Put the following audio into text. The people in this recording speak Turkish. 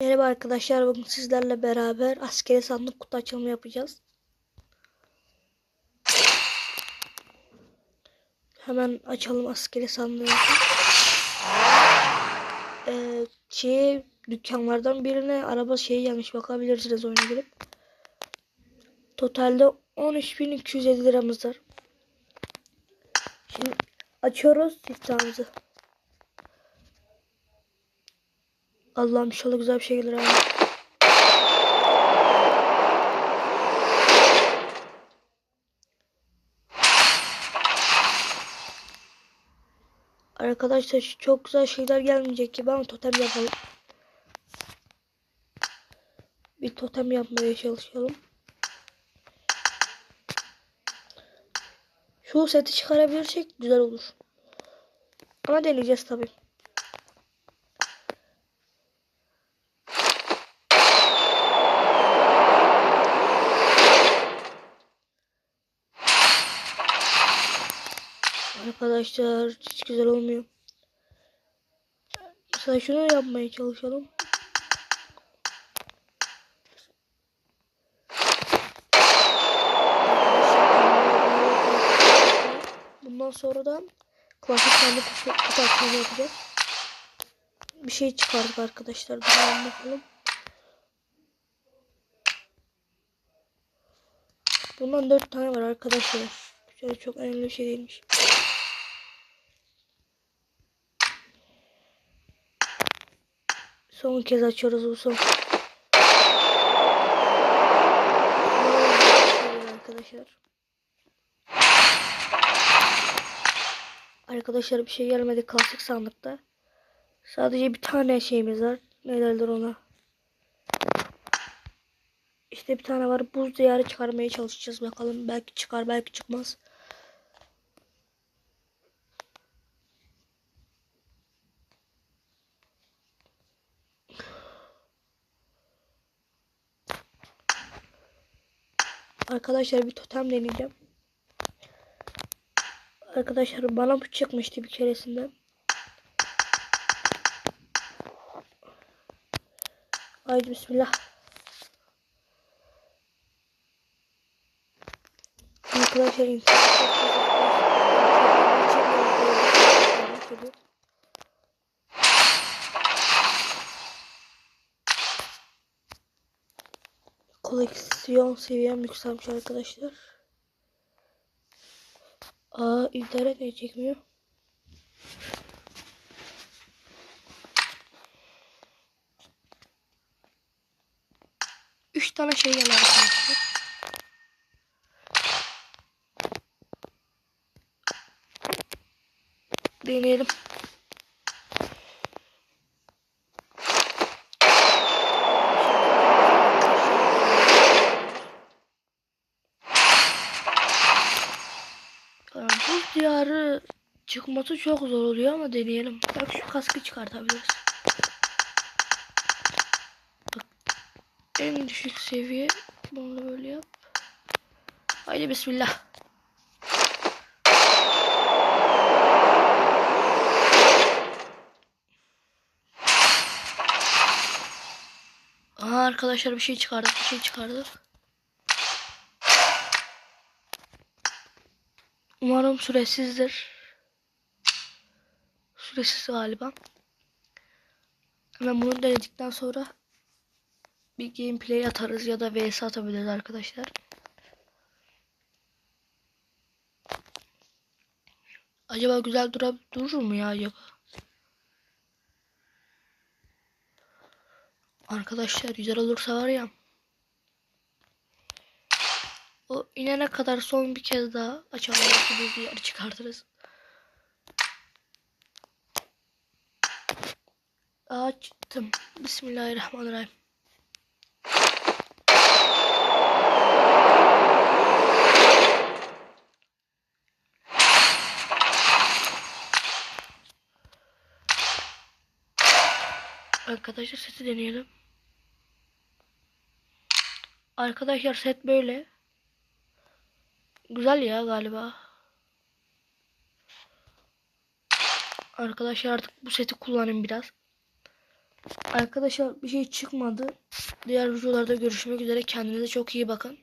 Merhaba arkadaşlar bugün sizlerle beraber askeri sandık kutu açılımı yapacağız. Hemen açalım askeri sandığımızı. Ee, şey, dükkanlardan birine araba şeyi gelmiş bakabilirsiniz oyuna girip. Totalde 13.250 liramız var. Şimdi açıyoruz siftahımızı. Allah'ım inşallah güzel bir şey gelir abi. Arkadaşlar çok güzel şeyler gelmeyecek gibi ama totem yapalım. Bir totem yapmaya çalışalım. Şu seti çıkarabilirsek güzel olur. Ama deneyeceğiz tabii. Arkadaşlar hiç güzel olmuyor. Mesela şunu yapmaya çalışalım. Bundan sonra da klasik kendi açmayı yapacağız. Bir şey çıkardık arkadaşlar. Duralım bakalım. Bundan dört tane var arkadaşlar. Şöyle çok önemli bir şey değilmiş. Son kez açıyoruz bu son. Arkadaşlar. Arkadaşlar bir şey gelmedi klasik sandıkta. Sadece bir tane şeyimiz var. Ne derler ona? İşte bir tane var. Buz diyarı çıkarmaya çalışacağız bakalım. Belki çıkar belki çıkmaz. Arkadaşlar bir totem deneyeceğim. Arkadaşlar bana bu çıkmıştı bir keresinde. Haydi bismillah. Arkadaşlar internet koleksiyon seviyem yükselmiş arkadaşlar. Aa internet ne çekmiyor? Üç tane şey geldi arkadaşlar. Deneyelim. Yani bu diyarı çıkması çok zor oluyor ama deneyelim. Bak şu kaskı çıkartabiliriz. Bak, en düşük seviye. Bunu böyle yap. Haydi bismillah. Aha arkadaşlar bir şey çıkardık bir şey çıkardık. Umarım süresizdir. Süresiz galiba. Hemen bunu denedikten sonra bir gameplay atarız ya da vs atabiliriz arkadaşlar. Acaba güzel dura durur mu ya acaba? Arkadaşlar güzel olursa var ya. O inene kadar son bir kez daha bir yer çıkartırız. Açtım. Bismillahirrahmanirrahim. Arkadaşlar sesi deneyelim. Arkadaşlar set böyle. Güzel ya galiba. Arkadaşlar artık bu seti kullanayım biraz. Arkadaşlar bir şey çıkmadı. Diğer videolarda görüşmek üzere. Kendinize çok iyi bakın.